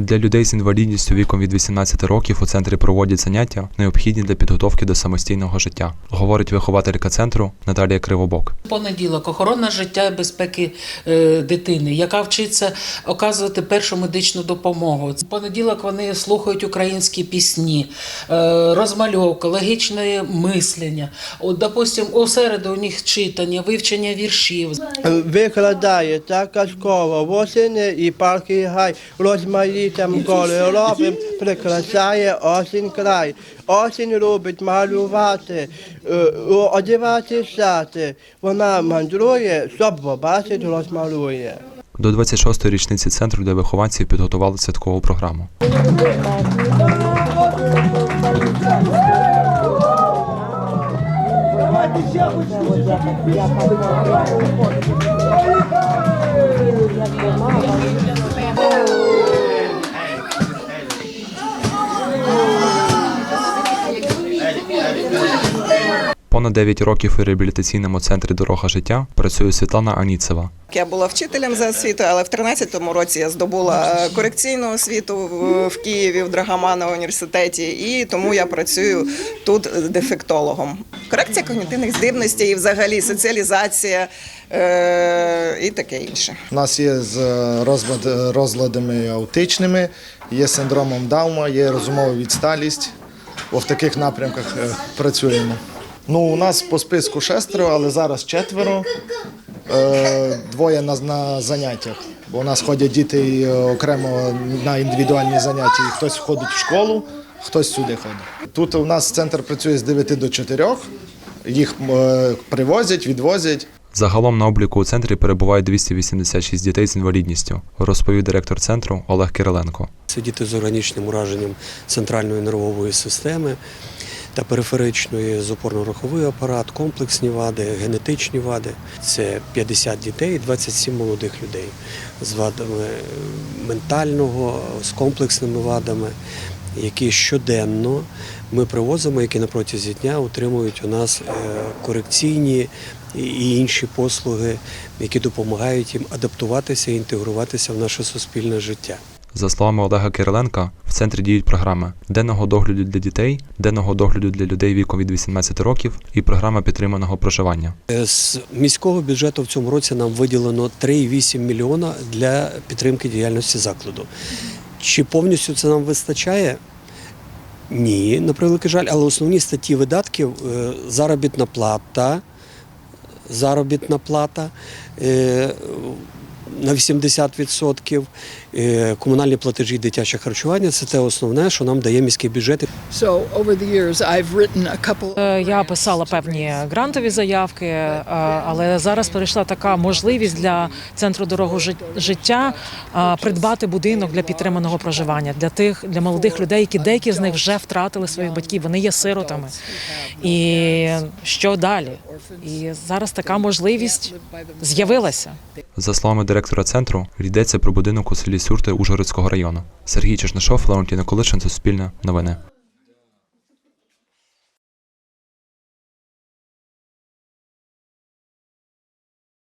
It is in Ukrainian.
Для людей з інвалідністю віком від 18 років у центрі проводять заняття, необхідні для підготовки до самостійного життя, говорить вихователька центру Наталія Кривобок. Понеділок охорона життя і безпеки е, дитини, яка вчиться оказувати першу медичну допомогу. Понеділок вони слухають українські пісні, е, розмальовка, логічне мислення. От, допустим, у середу у них читання, вивчення віршів. Викладає така школа, восени і парки гай, розмаїтям кольоровим, прикрашає осінь край. Осінь любить малювати, одягати шати. Вона мандрує, щоб побачить, розмалює. До 26-ї річниці центру для вихованців підготували святкову програму. Понад 9 років у реабілітаційному центрі Дорога життя працює Світлана Аніцева. Я була вчителем за освітою, але в 13-му році я здобула е, корекційну освіту в- Києві в Драгоманова університеті, і тому я працюю тут дефектологом. Корекція когнітивних здібностей і взагалі соціалізація е- і таке інше. У нас є з розлад- розладами аутичними, є синдромом Даума, є розумова відсталість. О, В таких напрямках е, працюємо. Ну, у нас по списку шестеро, але зараз четверо. Е, Двоє на, на заняттях. Бо у нас ходять діти е, окремо на індивідуальні заняття. І хтось ходить в школу, хтось сюди ходить. Тут у нас центр працює з 9 до 4. Їх е, привозять, відвозять. Загалом на обліку у центрі перебувають 286 дітей з інвалідністю, розповів директор центру Олег Кириленко. Це діти з органічним ураженням центральної нервової системи та периферичної з опорно-руховий апарат, комплексні вади, генетичні вади. Це 50 дітей, і 27 молодих людей з вадами ментального, з комплексними вадами, які щоденно ми привозимо, які на протязі дня отримують у нас е, корекційні і інші послуги, які допомагають їм адаптуватися і інтегруватися в наше суспільне життя. За словами Олега Кириленка, в центрі діють програми денного догляду для дітей, денного догляду для людей віком від 18 років і програма підтриманого проживання. Е, З міського бюджету в цьому році нам виділено 3,8 мільйона для підтримки діяльності закладу. Чи повністю це нам вистачає? Ні, на превеликий жаль, але основні статті видатків е, заробітна плата, заробітна плата е, на 80%, е, комунальні платежі і дитяче харчування це те основне, що нам дає міський бюджет. Е, Я писала певні грантові заявки, е, але зараз прийшла така можливість для центру дорогу життя придбати будинок для підтриманого проживання для тих для молодих людей, які деякі з них вже втратили своїх батьків. Вони є сиротами. І що далі? І зараз така можливість з'явилася. За словами директора центру, йдеться про будинок у селі Сюрти Ужгородського району. Сергій Чешнишов, Леонтій Колишин, Суспільне, Новини.